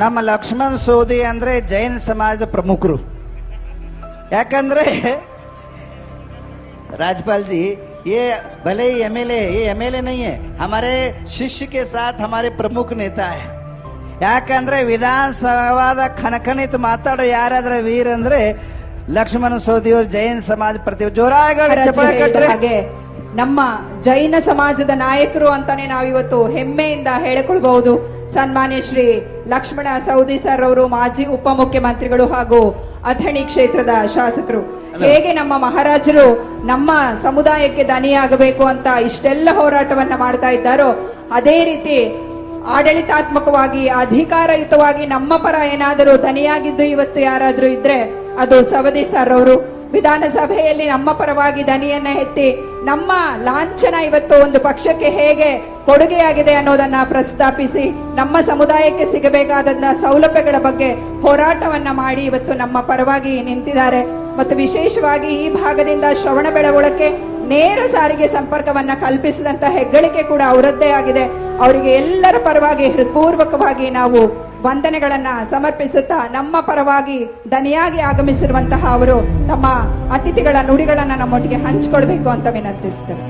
ನಮ್ಮ ಲಕ್ಷ್ಮಣ್ ಸೋದಿ ಅಂದ್ರೆ ಜೈನ್ ಸಮಾಜದ ಪ್ರಮುಖರು ಯಾಕಂದ್ರೆ राजपाल जी ये भले ही एमएलए ये एमएलए नहीं है हमारे शिष्य के साथ हमारे प्रमुख नेता है ಯಾಕಂದ್ರೆ ವಿಧಾನಸಭಾದ ಖನಖನಿತ್ ಮಾತಾಡೋ ಯಾರಾದ್ರೆ ವೀರ್ ಅಂದ್ರೆ ಲಕ್ಷ್ಮಣ ಸೋದಿಯವರು ಜೈನ್ ಸಮಾಜ ಪ್ರತಿ ಜೋರಾಗಿ ಮಹಾರಾಜರು ಚಪ್ಪಾಳೆ ಹೇಳಿದ ಕಟ್ರಿ ಹಾಗೆ ನಮ್ಮ ಜೈನ ಸಮಾಜದ ನಾಯಕರು ಅಂತಾನೆ ನಾವಿವತ್ತು ಹೆಮ್ಮೆಯಿಂದ ಹೇಳಿಕೊಳ್ಬಹುದು. ಸನ್ಮಾನ್ಯ ಶ್ರೀ ಲಕ್ಷ್ಮಣ ಸೌದಿ ಸರ್ ಅವರು ಮಾಜಿ ಉಪಮುಖ್ಯಮಂತ್ರಿಗಳು ಹಾಗೂ ಅಥಣಿ ಕ್ಷೇತ್ರದ ಶಾಸಕರು. ಹೇಗೆ ನಮ್ಮ ಮಹಾರಾಜರು ನಮ್ಮ ಸಮುದಾಯಕ್ಕೆ ದನಿಯಾಗಬೇಕು ಅಂತ ಇಷ್ಟೆಲ್ಲ ಹೋರಾಟವನ್ನ ಮಾಡ್ತಾ ಇದ್ದಾರೋ ಅದೇ ರೀತಿ ಆಡಳಿತಾತ್ಮಕವಾಗಿ ಅಧಿಕಾರಯುತವಾಗಿ ನಮ್ಮ ಪರ ಏನಾದರೂ ದನಿಯಾಗಿದ್ದು ಇವತ್ತು ಯಾರಾದರೂ ಇದ್ರೆ ಅದು ಸವದಿ ಸರ್ ಅವರು. ವಿಧಾನಸಭೆಯಲ್ಲಿ ನಮ್ಮ ಪರವಾಗಿ ದನಿಯನ್ನ ಎತ್ತಿ ನಮ್ಮ ಲಾಂಛನ ಇವತ್ತು ಒಂದು ಪಕ್ಷಕ್ಕೆ ಹೇಗೆ ಕೊಡುಗೆಯಾಗಿದೆ ಅನ್ನೋದನ್ನ ಪ್ರಸ್ತಾಪಿಸಿ ನಮ್ಮ ಸಮುದಾಯಕ್ಕೆ ಸಿಗಬೇಕಾದಂತಹ ಸೌಲಭ್ಯಗಳ ಬಗ್ಗೆ ಹೋರಾಟವನ್ನ ಮಾಡಿ ಇವತ್ತು ನಮ್ಮ ಪರವಾಗಿ ನಿಂತಿದ್ದಾರೆ. ಮತ್ತು ವಿಶೇಷವಾಗಿ ಈ ಭಾಗದಿಂದ ಶ್ರವಣ ಬೆಳವಳಕ್ಕೆ ನೇರ ಸಾರಿಗೆ ಸಂಪರ್ಕವನ್ನ ಕಲ್ಪಿಸಿದಂತ ಹೆಗ್ಗಳಿಕೆ ಕೂಡ ಅವರದ್ದೇ ಆಗಿದೆ. ಅವರಿಗೆ ಎಲ್ಲರ ಪರವಾಗಿ ಹೃತ್ಪೂರ್ವಕವಾಗಿ ನಾವು ವಂದನೆಗಳನ್ನ ಸಮರ್ಪಿಸುತ್ತಾ ನಮ್ಮ ಪರವಾಗಿ ದನಿಯಾಗಿ ಆಗಮಿಸಿರುವಂತಹ ಅವರು ತಮ್ಮ ಅತಿಥಿಗಳ ನುಡಿಗಳನ್ನ ನಮ್ಮೊಟ್ಟಿಗೆ ಹಂಚಿಕೊಳ್ಬೇಕು ಅಂತ ವಿನಂತಿಸ್ತೇವೆ.